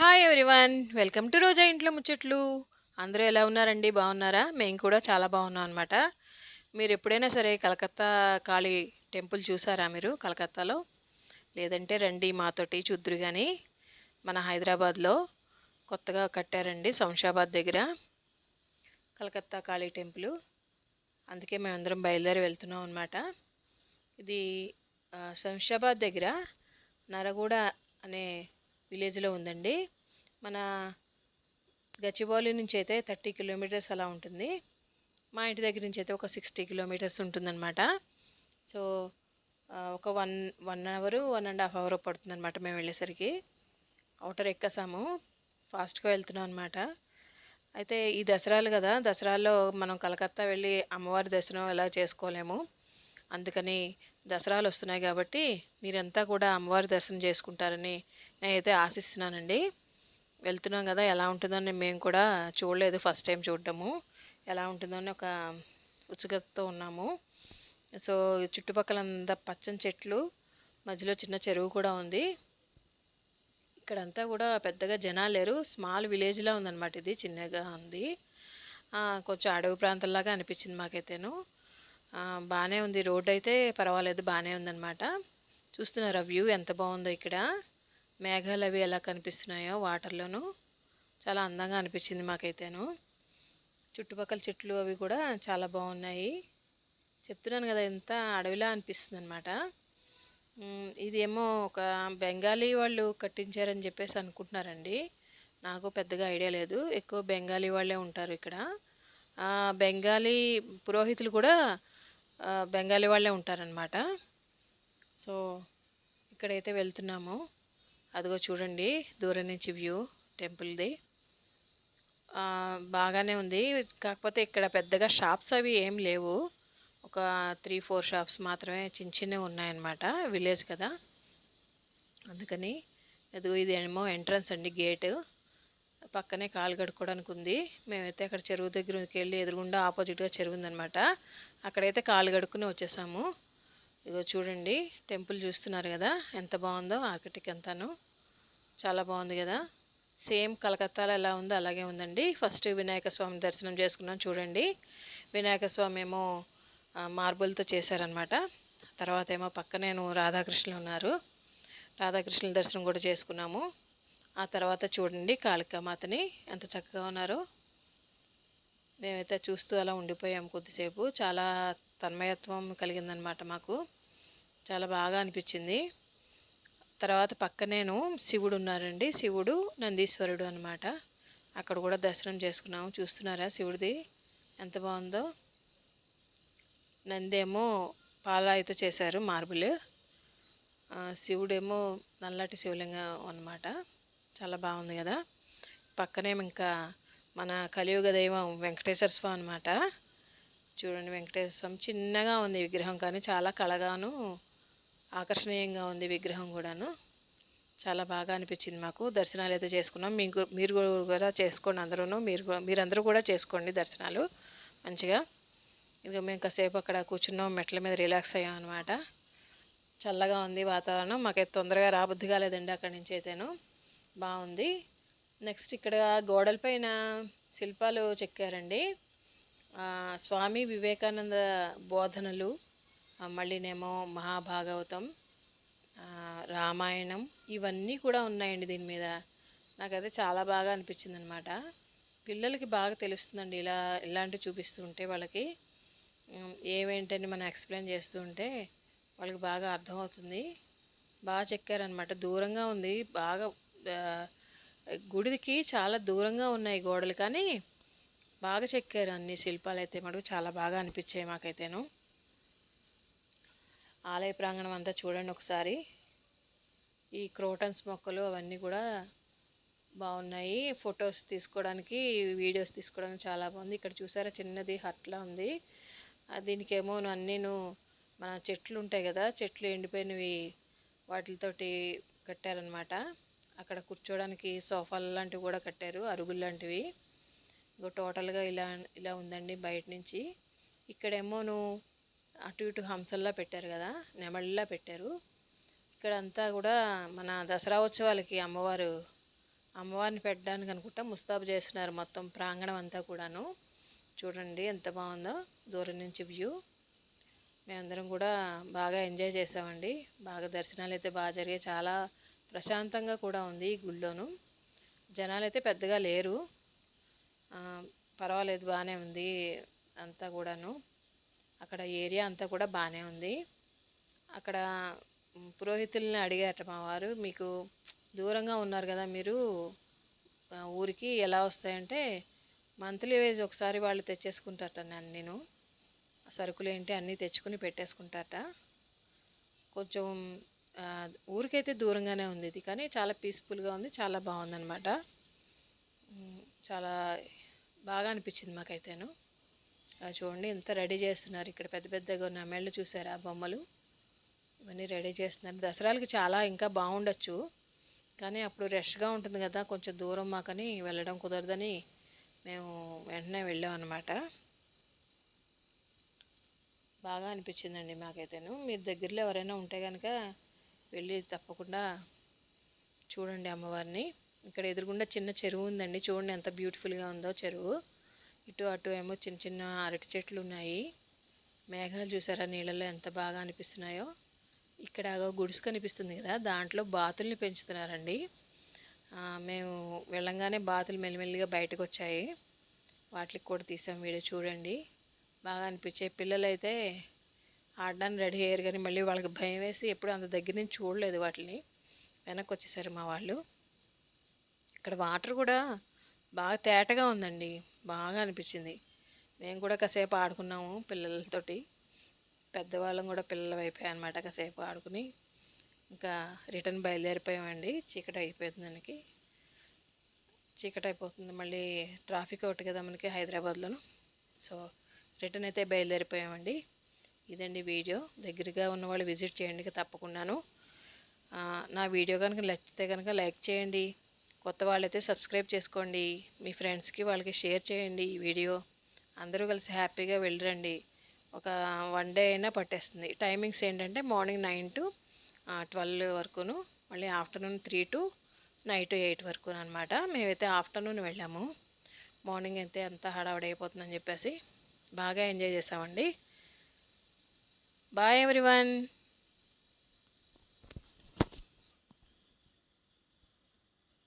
Hi everyone welcome to Roja ఇంట్లో ముచ్చట్లు అందరూ ఎలా ఉన్నారండి? బాగున్నారా? మేము కూడా చాలా బాగున్నాం అనమాట మీరు ఎప్పుడైనా సరే కలకత్తా కాళీ టెంపుల్ చూసారా మీరు కలకత్తాలో? లేదంటే రండి మాతోటి చూద్దురు కానీ మన హైదరాబాద్లో కొత్తగా కట్టారండి శంషాబాద్ దగ్గర కలకత్తా కాళీ టెంపుల్. అందుకే మేమందరం బయలుదేరి వెళ్తున్నాం అనమాట ఇది శంషాబాద్ దగ్గర నరగూడ అనే విలేజ్లో ఉందండి. మన గచ్చిబౌలి నుంచి అయితే థర్టీ కిలోమీటర్స్ అలా ఉంటుంది. మా ఇంటి దగ్గర నుంచి అయితే ఒక సిక్స్టీ కిలోమీటర్స్ ఉంటుందన్నమాట. సో ఒక one one hour one and half hour పడుతుందన్నమాట మేము వెళ్ళేసరికి. అవుటర్ ఎక్కసాము. ఫాస్ట్గా వెళ్తున్నాం అనమాట అయితే ఈ దసరాలు కదా దసరాల్లో మనం కలకత్తా వెళ్ళి అమ్మవారి దర్శనం ఎలా చేసుకోలేము? అందుకని దసరాలు వస్తున్నాయి కాబట్టి మీరంతా కూడా అమ్మవారి దర్శనం చేసుకుంటారని నేనైతే ఆశిస్తున్నానండి. వెళ్తున్నాం కదా ఎలా ఉంటుందని మేము కూడా చూడలేదు ఫస్ట్ టైం చూడటము. ఎలా ఉంటుందని ఒక ఉత్సుకతతో ఉన్నాము. సో చుట్టుపక్కల అంతా పచ్చని చెట్లు మధ్యలో చిన్న చెరువు కూడా ఉంది. ఇక్కడంతా కూడా పెద్దగా జనాలు లేరు స్మాల్ విలేజ్లా ఉందన్నమాట ఇది చిన్నగా ఉంది. కొంచెం అడవి ప్రాంతంలాగా అనిపించింది మాకైతేను. బాగానే ఉంది. రోడ్ అయితే పర్వాలేదు బాగానే ఉందన్నమాట. చూస్తున్నారా వ్యూ ఎంత బాగుందో ఇక్కడ. మేఘాలు అవి ఎలా కనిపిస్తున్నాయో వాటర్లోను. చాలా అందంగా అనిపించింది మాకైతేను. చుట్టుపక్కల చెట్లు అవి కూడా చాలా బాగున్నాయి. చెప్తున్నాను కదా ఎంత అడవిలా అనిపిస్తుంది అనమాట ఇదేమో ఒక బెంగాలీ వాళ్ళు కట్టించారని చెప్పేసి అనుకుంటున్నారండి. నాకు పెద్దగా ఐడియా లేదు. ఎక్కువ బెంగాలీ వాళ్ళే ఉంటారు ఇక్కడ. బెంగాలీ పురోహితులు కూడా బెంగాలీ వాళ్ళే ఉంటారనమాట సో ఇక్కడైతే వెళ్తున్నాము. అదిగో చూడండి దూరం నుంచి వ్యూ టెంపుల్ది. బాగానే ఉంది. కాకపోతే ఇక్కడ పెద్దగా షాప్స్ అవి ఏం లేవు. ఒక త్రీ ఫోర్ షాప్స్ మాత్రమే చిన్న చిన్నవి ఉన్నాయన్నమాట విలేజ్ కదా. అందుకని అదిగో ఇది ఏమో ఎంట్రన్స్ అండి గేటు. పక్కనే కాలు కడుక్కోవడానికి ఉంది మేమైతే అక్కడ చెరువు దగ్గరికి వెళ్ళి ఎదురుగుండా ఆపోజిట్గా చెరువు ఉందనమాట అక్కడైతే కాలు కడుక్కుని వచ్చేసాము. ఇగో చూడండి టెంపుల్ చూస్తున్నారు కదా ఎంత బాగుందో ఆర్కిటెక్ అంతాను చాలా బాగుంది కదా. సేమ్ కలకత్తాలో ఎలా ఉందో అలాగే ఉందండి. ఫస్ట్ వినాయక స్వామి దర్శనం చేసుకున్నాం చూడండి. వినాయక స్వామి ఏమో మార్బుల్తో చేశారనమాట. తర్వాత ఏమో పక్కనేను రాధాకృష్ణులు ఉన్నారు. రాధాకృష్ణుల దర్శనం కూడా చేసుకున్నాము. ఆ తర్వాత చూడండి కాళికామాతని ఎంత చక్కగా ఉన్నారో. మేమైతే చూస్తూ అలా ఉండిపోయాము కొద్దిసేపు. చాలా తన్మయత్వం కలిగిందనమాట మాకు. చాలా బాగా అనిపించింది. తర్వాత పక్కనేను శివుడు ఉన్నారండి. శివుడు నందీశ్వరుడు అనమాట అక్కడ కూడా దర్శనం చేసుకున్నాము చూస్తున్నారా శివుడిది? ఎంత బాగుందో. నందేమో పాలాయితో చేశారు మార్బుల్. శివుడేమో నల్లటి శివలింగం అన్నమాట. చాలా బాగుంది కదా. పక్కనేమి ఇంకా మన కలియుగ దైవం వెంకటేశ్వర స్వామి అనమాట చూడండి వెంకటేశ్వర స్వామి చిన్నగా ఉంది విగ్రహం కానీ చాలా కళగాను ఆకర్షణీయంగా ఉంది విగ్రహం కూడాను. చాలా బాగా అనిపించింది మాకు. దర్శనాలు అయితే చేసుకున్నాం. మీకు మీరు కూడా చేసుకోండి అందరూ మీరు కూడా- మీరందరూ కూడా చేసుకోండి దర్శనాలు మంచిగా. ఇదిగో మేము కాసేపు అక్కడ కూర్చున్నాం. మెట్ల మీద రిలాక్స్ అయ్యాం అనమాట చల్లగా ఉంది వాతావరణం. మాకైతే తొందరగా రాబుద్ది కాలేదండి అక్కడి నుంచి అయితేను. బాగుంది. నెక్స్ట్ ఇక్కడ గోడలపైన శిల్పాలు చెక్కారండి. స్వామి వివేకానంద బోధనలు మళ్ళీనేమో మహాభాగవతం రామాయణం ఇవన్నీ కూడా ఉన్నాయండి దీని మీద. నాకైతే చాలా బాగా అనిపించింది అనమాట పిల్లలకి బాగా తెలుస్తుందండి ఇలా ఇలాంటివి చూపిస్తూ ఉంటే వాళ్ళకి. ఏమేంటని మనం ఎక్స్ప్లెయిన్ చేస్తూ ఉంటే వాళ్ళకి బాగా అర్థమవుతుంది. బాగా చెక్కారనమాట. దూరంగా ఉంది. బాగా గుడికి చాలా దూరంగా ఉన్నాయి గోడలు కానీ బాగా చెక్కారు అన్ని శిల్పాలు అయితే. మటుకు చాలా బాగా అనిపించాయి మాకైతేను. ఆలయ ప్రాంగణం అంతా చూడండి ఒకసారి. ఈ క్రోటన్స్ మొక్కలు అవన్నీ కూడా బాగున్నాయి. ఫొటోస్ తీసుకోవడానికి వీడియోస్ తీసుకోవడానికి చాలా బాగుంది. ఇక్కడ చూసారా? చిన్నది హట్లా ఉంది. దీనికేమో అన్నీను మన చెట్లు ఉంటాయి కదా చెట్లు ఎండిపోయినవి వాటితోటి కట్టారనమాట అక్కడ కూర్చోవడానికి సోఫాలు లాంటివి కూడా కట్టారు అరుగులు లాంటివి. ఇంకో టోటల్గా ఇలా ఇలా ఉందండి బయట నుంచి. ఇక్కడేమోను అటు ఇటు హంసల్లా పెట్టారు కదా నెమళ్ళలా పెట్టారు. ఇక్కడ అంతా కూడా మన దసరా ఉత్సవాలకి అమ్మవారు అమ్మవారిని పెట్టడానికి అనుకుంటా ముస్తాబు చేస్తున్నారు మొత్తం ప్రాంగణం అంతా కూడాను. చూడండి ఎంత బాగుందో దూరం నుంచి వ్యూ. మేమందరం కూడా బాగా ఎంజాయ్ చేసామండి. బాగా దర్శనాలు అయితే బాగా జరిగాయి. చాలా ప్రశాంతంగా కూడా ఉంది ఈ గుళ్ళోను. జనాలు అయితే పెద్దగా లేరు. పర్వాలేదు బాగానే ఉంది అంతా కూడాను. అక్కడ ఏరియా అంతా కూడా బాగానే ఉంది. అక్కడ పురోహితుల్ని అడిగారట మా వారు మీకు దూరంగా ఉన్నారు కదా మీరు ఊరికి ఎలా వస్తాయంటే మంత్లీ వైజ్ ఒకసారి వాళ్ళు తెచ్చేసుకుంటారట నన్ను నేను సరుకులు ఏంటి అన్నీ తెచ్చుకుని పెట్టేసుకుంటారట. కొంచెం ఊరికైతే దూరంగానే ఉంది ఇది కానీ చాలా పీస్ఫుల్గా ఉంది చాలా బాగుందనమాట చాలా బాగా అనిపించింది మాకైతేను. చూడండి ఎంత రెడీ చేస్తున్నారు ఇక్కడ పెద్ద పెద్దగా ఉన్న మెళ్ళు చూసారు ఆ బొమ్మలు? ఇవన్నీ రెడీ చేస్తున్నారు. దసరాలకి చాలా ఇంకా బాగుండొచ్చు కానీ అప్పుడు రష్గా ఉంటుంది కదా కొంచెం దూరం మాకని వెళ్ళడం కుదరదని మేము వెంటనే వెళ్ళాం అనమాట బాగా అనిపించిందండి మాకైతేను. మీరు దగ్గరలో ఎవరైనా ఉంటే కనుక వెళ్ళి తప్పకుండా చూడండి అమ్మవారిని. ఇక్కడ ఎదురుగుండా చిన్న చెరువు ఉందండి. చూడండి ఎంత బ్యూటిఫుల్గా ఉందో చెరువు. ఇటు అటు ఏమో చిన్న చిన్న అరటి చెట్లు ఉన్నాయి. మేఘాలు చూసారా నీళ్ళలో ఎంత బాగా అనిపిస్తున్నాయో. ఇక్కడ ఆగో గుడిసు కనిపిస్తుంది కదా దాంట్లో బాతుల్ని పెంచుతున్నారండి. మేము వెళ్ళంగానే బాతులు మెల్లిమెల్లిగా బయటకు వచ్చాయి వాటికి కూడా తీసాం వీడియో చూడండి. బాగా అనిపించాయి. పిల్లలైతే ఆడడానికి రెడీ అయ్యారు కానీ మళ్ళీ వాళ్ళకి భయం వేసి ఎప్పుడు అంత దగ్గర నుంచి చూడలేదు వాటిని. వెనక్కి వచ్చేసారు మా వాళ్ళు. ఇక్కడ వాటర్ కూడా బాగా తేటగా ఉందండి. బాగా అనిపించింది. మేము కూడా కాసేపు ఆడుకున్నాము పిల్లలతోటి. పెద్దవాళ్ళం కూడా పిల్లలు అయిపోయాయి అనమాట కాసేపు ఆడుకుని. ఇంకా రిటర్న్ బయలుదేరిపోయామండి. చీకటి అయిపోయింది మనకి చీకటి అయిపోతుంది. మళ్ళీ ట్రాఫిక్ ఒకటి కదా మనకి హైదరాబాద్లోను. సో రిటర్న్ అయితే బయలుదేరిపోయామండి. ఇదండి వీడియో. దగ్గరగా ఉన్న వాళ్ళు విజిట్ చేయండి తప్పకుండాను. నా వీడియో కనుక నచ్చితే కనుక లైక్ చేయండి. కొత్త వాళ్ళైతే సబ్స్క్రైబ్ చేసుకోండి. మీ ఫ్రెండ్స్కి వాళ్ళకి షేర్ చేయండి ఈ వీడియో. అందరూ కలిసి హ్యాపీగా వెళ్ళరండి. ఒక వన్ డే అయినా పట్టేస్తుంది. టైమింగ్స్ ఏంటంటే మార్నింగ్ నైన్ టు ట్వెల్వ్ వరకును మళ్ళీ afternoon three to night eight వరకు అనమాట మేమైతే ఆఫ్టర్నూన్ వెళ్ళాము. మార్నింగ్ అయితే అంత హడావిడి అయిపోతుందని చెప్పేసి బాగా ఎంజాయ్ చేసామండి. Bye everyone